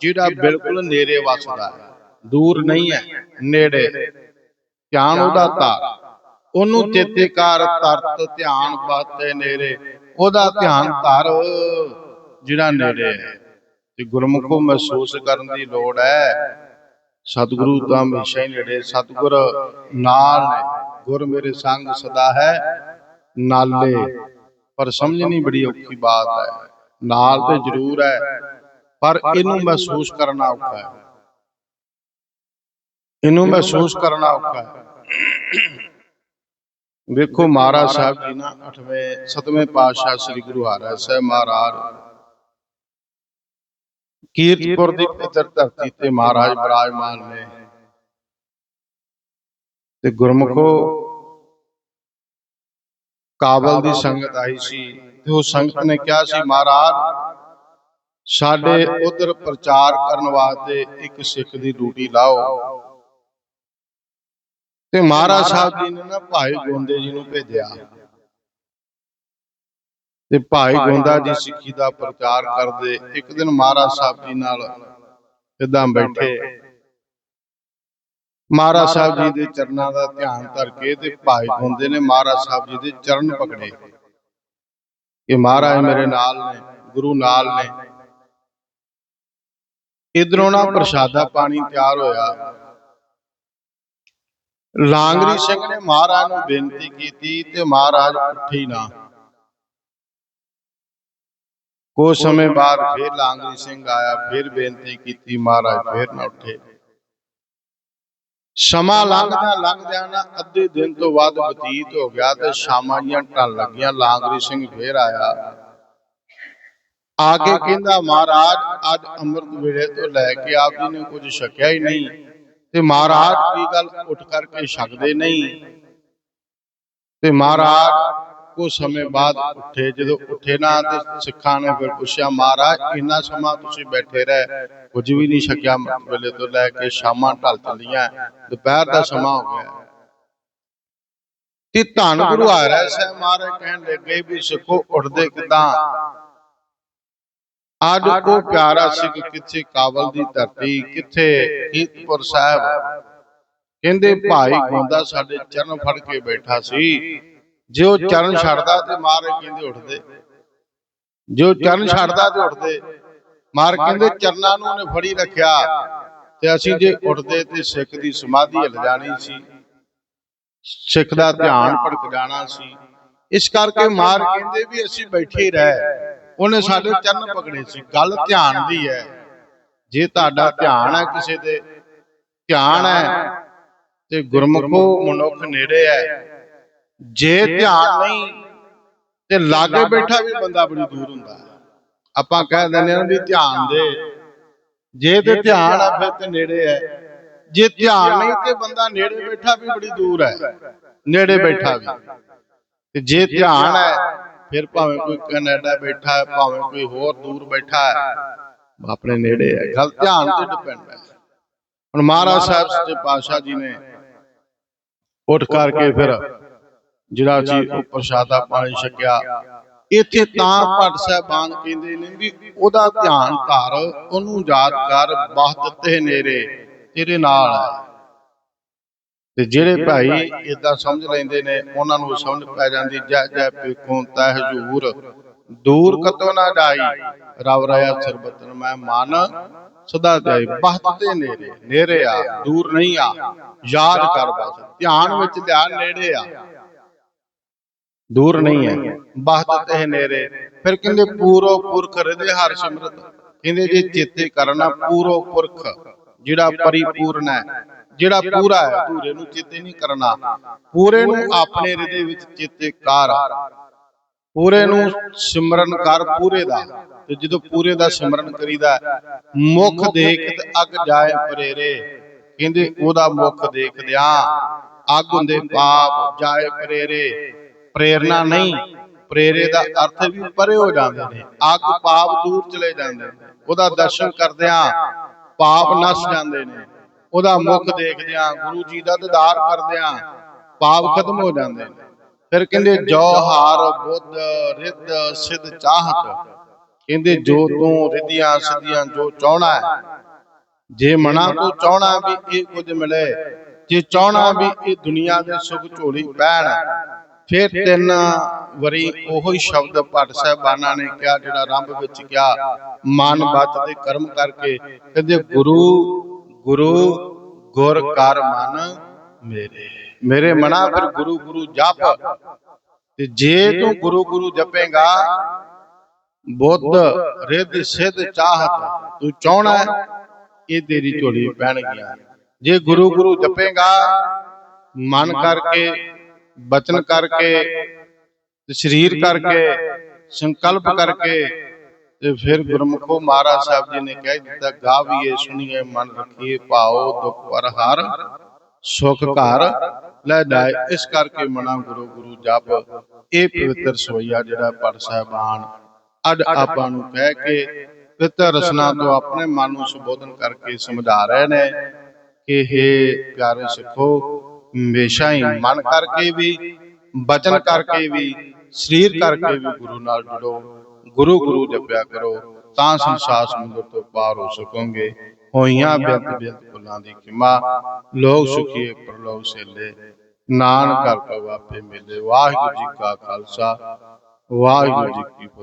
ਜਿਹੜਾ ਬਿਲਕੁਲ ਨੇੜੇ ਵਸਦਾ ਹੈ। ਦੂਰ ਨਹੀਂ ਹੈ, ਨੇੜੇ। ਧਿਆਨ ਉਹਦਾ ਧਰ। ਉਹਨੂੰ ਚੇਤੇ ਕਰ ਤਰਤ ਧਿਆਨ ਬਹਤੈ ਨੇਰੇ। ਉਹਦਾ ਧਿਆਨ ਧਰ, ਜਿਹੜਾ ਨੇੜੇ ਹੈ। ਤੇ ਗੁਰਮੁਖੋ ਮਹਿਸੂਸ ਕਰਨ ਦੀ ਲੋੜ ਹੈ। ਸਤਿਗੁਰੂ ਤਾਂ ਹਮੇਸ਼ਾ ਹੀ ਨੇੜੇ ਸਤਿਗੁਰ ਨਾਲ ਨੇ। ਗੁਰ ਮੇਰੇ ਸੰਗ ਸਦਾ ਹੈ। ਨਾਲੇ। ਪਰ ਸਮਝਣੀ ਬੜੀ ਔਖੀ ਬਾਤ ਹੈ। ਨਾਲ ਤੇ ਜ਼ਰੂਰ ਹੈ। ਪਰ ਇਹਨੂੰ ਮਹਿਸੂਸ ਕਰਨਾ ਔਖਾ ਹੈ। ਇਹਨੂੰ ਮਹਿਸੂਸ ਕਰਨਾ ਔਖਾ ਹੈ। ਵੇਖੋ ਮਹਾਰਾਜ ਸਾਹਿਬ ਜੀ ਨਾ 8ਵੇਂ 7ਵੇਂ ਪਾਤਸ਼ਾਹ ਸ੍ਰੀ ਗੁਰੂ ਹਰਿ ਸਾਹਿਬ ਮਹਾਰਾਜ। ਕੀਰਤਪੁਰ ਦੀ ਪਵਿੱਤਰ ਧਰਤੀ ਤੇ ਮਹਾਰਾਜ ਬਿਰਾਜਮਾਨ ਨੇ ਤੇ ਗੁਰਮੁਖੋ ਕਾਬਲ ਦੀ ਸੰਗਤ ਆਈ ਸੀ ਤੇ ਉਹ ਸੰਗਤ ਨੇ ਕਿਹਾ ਸੀ, ਮਹਾਰਾਜ, ਸਾਡੇ ਉਧਰ ਪ੍ਰਚਾਰ ਕਰਨ ਵਾਸਤੇ ਇੱਕ ਸਿੱਖ ਦੀ ਡਿਊਟੀ ਲਾਓ। ਤੇ ਮਹਾਰਾਜ ਸਾਹਿਬ ਜੀ ਨੇ ਨਾ ਭਾਈ ਗੋਂਦੇ ਜੀ ਨੂੰ ਭੇਜਿਆ। ਤੇ ਭਾਈ ਗੋਂਦਾ ਜੀ ਸਿੱਖੀ ਦਾ ਪ੍ਰਚਾਰ ਕਰਦੇ ਇੱਕ ਦਿਨ ਮਹਾਰਾਜ ਸਾਹਿਬ ਜੀ ਨਾਲ ਇਦਾਂ ਬੈਠੇ। ਮਹਾਰਾਜ ਸਾਹਿਬ ਜੀ ਦੇ ਚਰਨਾਂ ਦਾ ਧਿਆਨ ਧਰ ਕੇ ਤੇ ਭਾਈ ਗੋਂਦੇ ਨੇ ਮਹਾਰਾਜ ਸਾਹਿਬ ਜੀ ਦੇ ਚਰਨ ਪਕੜੇ। ਕਿ ਮਹਾਰਾਜ ਮੇਰੇ ਨਾਲ ਨੇ ਗੁਰੂ ਨਾਲ ਨੇ। ਇਧਰੋਂ ਨਾ ਪ੍ਰਸ਼ਾਦਾ ਪਾਣੀ ਤਿਆਰ ਹੋਇਆ। ਲਾਂਗਰੀ ਸਿੰਘ ਨੇ ਮਹਾਰਾਜ ਨੂੰ ਬੇਨਤੀ ਕੀਤੀ ਤੇ ਮਹਾਰਾਜ ਉੱਠੀ ਨਾ। ਕੁਝ ਸਮੇਂ ਬਾਅਦ ਫਿਰ ਲਾਂਗਰੀ ਸਿੰਘ ਆਇਆ ਫਿਰ ਬੇਨਤੀ ਕੀਤੀ ਮਹਾਰਾਜ ਫਿਰ ਨਾ ਉੱਠੇ। ਸਮਾਂ ਲੰਘਦਾ ਲੰਘਦਿਆਂ ਨਾ ਅੱਧੇ ਦਿਨ ਤੋਂ ਵੱਧ ਬਤੀਤ ਹੋ ਗਿਆ ਤੇ ਸ਼ਾਮਾਂ ਜੀਆਂ ਢਲ ਲੱਗੀਆਂ ਲਾਂਗਰੀ ਸਿੰਘ ਫੇਰ ਆਇਆ। ਆ ਕੇ ਕਹਿੰਦਾ ਮਹਾਰਾਜ ਅੱਜ ਅੰਮ੍ਰਿਤ ਵੇਲੇ ਤੋਂ ਲੈ ਕੇ ਆਪ ਜੀ ਨੇ ਕੁਝ ਛਕਿਆ ਹੀ ਨਹੀਂ। ਤੇ ਮਹਾਰਾਜ ਕੀ ਗੱਲ ਉੱਠ ਕਰਕੇ ਛਕਦੇ ਨਹੀਂ। ਤੇ ਮਹਾਰਾਜ ਕੁਝ ਸਮੇਂ ਬਾਅਦ ਉੱਠੇ, ਜਦੋਂ ਉੱਠੇ ਨਾ ਤੇ ਸਿੱਖਾਂ ਨੇ ਫਿਰ ਪੁੱਛਿਆ, ਮਹਾਰਾਜ, ਇੰਨਾ ਸਮਾਂ ਤੁਸੀਂ ਬੈਠੇ ਰਹੇ, ਕੁਝ ਵੀ ਨਹੀਂ ਛਕਿਆ ਵੇਲੇ ਤੋਂ ਲੈ ਕੇ ਸ਼ਾਮਾਂ ਢਲ ਚੱਲੀਆਂ, ਦੁਪਹਿਰ ਦਾ ਸਮਾਂ ਹੋ ਗਿਆ। ਤੇ ਧੰਨ ਗੁਰੂ ਹਰਿ ਸਾਹਿਬ ਮਹਾਰਾਜ ਕਹਿਣ ਲੱਗੇ ਵੀ ਸਿੱਖੋ, ਉੱਠਦੇ ਕਿਦਾਂ? ਅੱਜ ਉਹ ਪਿਆਰਾ ਸਿੱਖ ਕਿੱਥੇ ਕਾਬਲ ਦੀ ਧਰਤੀ, ਕਿੱਥੇ ਕੀਰਤਪੁਰ ਸਾਹਿਬ? ਕਹਿੰਦੇ, ਭਾਈ ਗੁੰਦਾ ਸਾਡੇ ਚਰਨ ਫੜ ਕੇ ਬੈਠਾ ਸੀ। ਜੇ ਉਹ ਚਰਨ ਛੱਡਦਾ ਤੇ ਮਹਾਰਾਜ ਕਹਿੰਦੇ ਉੱਠਦੇ। ਜੇ ਉਹ ਚਰਨ ਛੱਡਦਾ ਤੇ ਉੱਠਦੇ। ਮਾਰ ਕਹਿੰਦੇ ਚਰਨਾਂ ਨੂੰ ਉਹਨੇ ਫੜੀ ਰੱਖਿਆ। ਤੇ ਅਸੀਂ ਜੇ ਉੱਠਦੇ ਤੇ ਸਿੱਖ ਦੀ ਸਮਾਧੀ ਹਿਲ ਜਾਣੀ ਸੀ। ਸਿੱਖ ਦਾ ਧਿਆਨ ਭਟਕ ਜਾਣਾ ਸੀ। ਇਸ ਕਰਕੇ ਮਾਰ ਕਹਿੰਦੇ ਵੀ ਅਸੀਂ ਬੈਠੇ ਹੀ ਰਹਿ। ਉਹਨੇ ਸਾਡੇ ਚਰਨ ਪਕੜੇ ਸੀ। ਗੱਲ ਧਿਆਨ ਦੀ ਹੈ। ਜੇ ਤੁਹਾਡਾ ਧਿਆਨ ਹੈ ਕਿਸੇ ਦੇ ਧਿਆਨ ਹੈ। ਤੇ ਗੁਰਮੁਖੋ ਮਨੁੱਖ ਨੇੜੇ ਹੈ। ਜੇ ਧਿਆਨ ਨਹੀਂ ਤੇ ਲਾਗੇ ਬੈਠਾ ਵੀ ਬੰਦਾ ਬੜੀ ਦੂਰ ਹੁੰਦਾ। ਆਪਾਂ ਕਹਿ ਦਿੰਦੇ ਹਾਂ ਵੀ ਧਿਆਨ ਦੇ। ਜੇ ਤੇ ਧਿਆਨ ਆ ਫਿਰ ਤੇ ਨੇੜੇ ਹੈ। ਜੇ ਧਿਆਨ ਨਹੀਂ ਤੇ ਬੰਦਾ ਨੇੜੇ ਬੈਠਾ ਵੀ ਬੜੀ ਦੂਰ ਹੈ। ਨੇੜੇ ਬੈਠਾ ਵੀ। ਤੇ ਜੇ ਧਿਆਨ ਹੈ ਫਿਰ ਭਾਵੇਂ ਕੋਈ ਕੈਨੇਡਾ ਬੈਠਾ ਹੈ ਭਾਵੇਂ ਕੋਈ ਹੋਰ ਦੂਰ ਬੈਠਾ ਹੈ। ਆਪਣੇ ਨੇੜੇ ਹੈ। ਗੱਲ ਧਿਆਨ ਤੇ ਡਿਪੈਂਡ ਹੈ। ਹੁਣ ਮਹਾਰਾਜ ਸਾਹਿਬ ਸੱਚੇ ਪਾਤਸ਼ਾਹ ਜੀ ਨੇ ਉੱਠ ਕਰਕੇ ਫਿਰ ਜਿਹੜਾ ਉਹ ਪ੍ਰਸ਼ਾਦਾ ਪਾਣੀ ਛਕਿਆ। ਇੱਥੇ ਤਾਂ ਭੱਟ ਸਾਹਿਬਾਨ ਕਹਿੰਦੇ ਨੇ ਵੀ ਉਹਦਾ ਧਿਆਨ ਧਰ ਉਹਨੂੰ ਯਾਦ ਕਰ ਬਖਤ ਤੇ ਨੇਰੇ ਤੇਰੇ ਨਾਲ। ਤੇ ਜਿਹੜੇ ਭਾਈ ਇਦਾਂ ਸਮਝ ਲੈਂਦੇ ਨੇ ਉਹਨਾਂ ਨੂੰ ਸਮਝ ਪੈ ਜਾਂਦੀ ਜੈ ਜੈ ਪੇਖੋਂ ਤੈ ਹਜੂਰ। ਦੂਰ ਕਤੋ ਨਾ ਜਾਈ ਰਵ ਰਿਆ ਸਰਬਤਨ ਮੈਂ ਮਨ ਸਦਾ ਜਾਈ ਬਖਤ ਤੇ ਨੇਰੇ ਨੇਰੇ ਆ ਦੂਰ ਨਹੀਂ ਆ ਯਾਦ ਕਰ ਬਸ ਧਿਆਨ ਵਿੱਚ ਧਿਆਨ ਨੇੜੇ ਆ। ਦੂਰ ਨਹੀਂ ਹੈ। ਬਖਤ ਤੇ ਨੇਰੇ। ਫਿਰ ਕਹਿੰਦੇ ਪੂਰੋ ਪੁਰਖ ਹਿਰਦੇ ਹਰ ਸਿਮਰਤ ਕਹਿੰਦੇ ਜੇ ਚੇਤੇ ਕਰਨਾ ਪੂਰੋ ਪੁਰਖ ਜਿਹੜਾ ਪਰਿਪੂਰਨ ਹੈ ਜਿਹੜਾ ਪੂਰਾ ਹੈ ਪੂਰੇ ਨੂੰ ਚੇਤੇ ਨਹੀਂ ਕਰਨਾ। ਪੂਰੇ ਨੂੰ ਆਪਣੇ ਹਿਰਦੇ ਵਿੱਚ ਚੇਤੇ ਕਰ ਪੂਰੇ ਨੂੰ ਸਿਮਰਨ ਕਰ ਪੂਰੇ ਦਾ। ਤੇ ਜਦੋਂ ਪੂਰੇ ਦਾ ਸਿਮਰਨ ਕਰੀਦਾ ਮੁਖ ਦੇਖ ਤੇ ਅਗ ਜਾਏ ਪਰੇਰੇ। ਕਹਿੰਦੇ ਉਹਦਾ ਮੁਖ ਦੇਖਦਿਆਂ ਅਗ ਹੁੰਦੇ ਪਾਪ ਜਾਏ ਪਰੇਰੇ। ਪ੍ਰੇਰਣਾ ਨਹੀਂ ਪ੍ਰੇਰੇ ਦਾ ਅਰਥ ਵੀ ਪਰੇ ਹੋ ਜਾਂਦੇ ਨੇ। ਅਗ ਪਾਪ ਦੂਰ ਚਲੇ ਜਾਂਦੇ ਨੇ। ਉਹਦਾ ਦਰਸ਼ਨ ਕਰਦਿਆਂ ਪਾਪ ਨਸ ਜਾਂਦੇ ਨੇ। ਉਹਦਾ ਮੁਖ ਦੇਖਦਿਆਂ ਗੁਰੂ ਜੀ ਦਾ ਦੀਦਾਰ ਕਰਦਿਆਂ ਪਾਪ ਖਤਮ ਹੋ ਜਾਂਦੇ ਨੇ। ਫਿਰ ਕਹਿੰਦੇ ਜੋ ਹਾਰ ਬੁੱਧ ਰਿੱਧ ਸਿੱਧ ਚਾਹਤ। ਕਹਿੰਦੇ ਜੋ ਤੂੰ ਰਿੱਧੀਆਂ ਸਿੱਧੀਆਂ ਜੋ ਚਾਹਣਾ ਹੈ। ਜੇ ਮਨਾ ਤੂੰ ਚਾਹਣਾ ਵੀ ਇਹ ਕੁਝ ਮਿਲੇ ਜੇ ਚਾਹਣਾ ਵੀ ਇਹ ਦੁਨੀਆ ਦੇ ਸੁਖ ਝੋਲੀ ਪੈਣ। ਫਿਰ ਤਿੰਨ ਵਰੀ ਉਹੀ ਸ਼ਬਦ ਭੱਟ ਸਾਹਿਬਾਨਾਂ ਨੇ ਕਿਹਾ ਜਿਹੜਾ ਰੰਭ ਵਿੱਚ ਕਿਹਾ ਮਨ ਬਚ ਤੇ ਕਰਮ ਕਰਕੇ ਕਹਿੰਦੇ ਗੁਰੂ ਗੁਰੂ ਗੁਰ ਕਰ ਮਨ ਮੇਰੇ। ਮੇਰੇ ਮਨਾ ਫਿਰ ਗੁਰੂ ਗੁਰੂ ਜਪ। ਤੇ ਜੇ ਤੂੰ ਗੁਰੂ ਗੁਰੂ ਜਪੇਗਾ ਬੁੱਧ ਰਿੱਧ ਸਿੱਧ ਚਾਹਤ ਤੂੰ ਚਾਹਣਾ ਇਹ ਤੇਰੀ ਝੋਲੀ ਪੈਣਗੀਆਂ। ਜੇ ਗੁਰੂ ਗੁਰੂ ਜਪੇਗਾ ਮਨ ਕਰਕੇ ਬਚਨ ਕਰਕੇ ਤੇ ਸਰੀਰ ਕਰਕੇ ਸੰਕਲਪ ਕਰਕੇ ਤੇ ਫਿਰ ਗੁਰਮੁਖੋ ਮਹਾਰਾਜ ਸਾਹਿਬ ਜੀ ਨੇ ਕਹਿ ਦਿੱਤਾ ਗਾਵੀਏ ਸੁਣੀਏ ਮਨ ਰੱਖੀਏ ਭਾਉ ਦੁਖ ਪਰ ਹਰ ਸੁਖ ਘਰ ਲੈ ਜਾਏ ਇਸ ਕਰਕੇ ਮਨਾ ਗੁਰੂ ਗੁਰੂ ਜਪ। ਇਹ ਪਵਿੱਤਰ ਸੋਈਆ ਜਿਹੜਾ ਪੜ ਸਾਹਿਬਾਨ ਅੱਡ ਆਪਾਂ ਨੂੰ ਕਹਿ ਕੇ ਪਵਿੱਤਰ ਰਸਨਾ ਤੋਂ ਆਪਣੇ ਮਨ ਨੂੰ ਸੰਬੋਧਨ ਕਰਕੇ ਸਮਝਾ ਰਹੇ ਨੇ ਕਿ हे ਪਿਆਰੇ ਸਿੱਖੋ ਹਮੇਸ਼ਾ ਹੀ ਮਨ ਕਰਕੇ ਵੀ ਬਚਨ ਕਰਕੇ ਵੀ ਸਰੀਰ ਕਰਕੇ ਵੀ ਗੁਰੂ ਨਾਲ ਜੁੜੋ ਗੁਰੂ ਗੁਰੂ ਜਪਿਆ ਕਰੋ ਤਾਂ ਸੰਸਾਰ ਸਮੁੰਦਰ ਤੋਂ ਪਾਰ ਹੋ ਸਕੋਗੇ। ਹੋਈਆਂ ਬੇਅੰਤ ਬੇਅੰਤ ਭੁੱਲਾਂ ਦੀ ਖਿਮਾ ਲੋਕ ਸੁਖੀਏ ਪਰਲੋਕ ਸੇਲੇ। ਨਾਨਕ ਕਰ ਵਾਪੇ ਮਿਲੇ। ਵਾਹਿਗੁਰੂ ਜੀ ਕਾ ਖਾਲਸਾ। ਵਾਹਿਗੁਰੂ ਜੀ ਕੀ ਫਤਿਹ।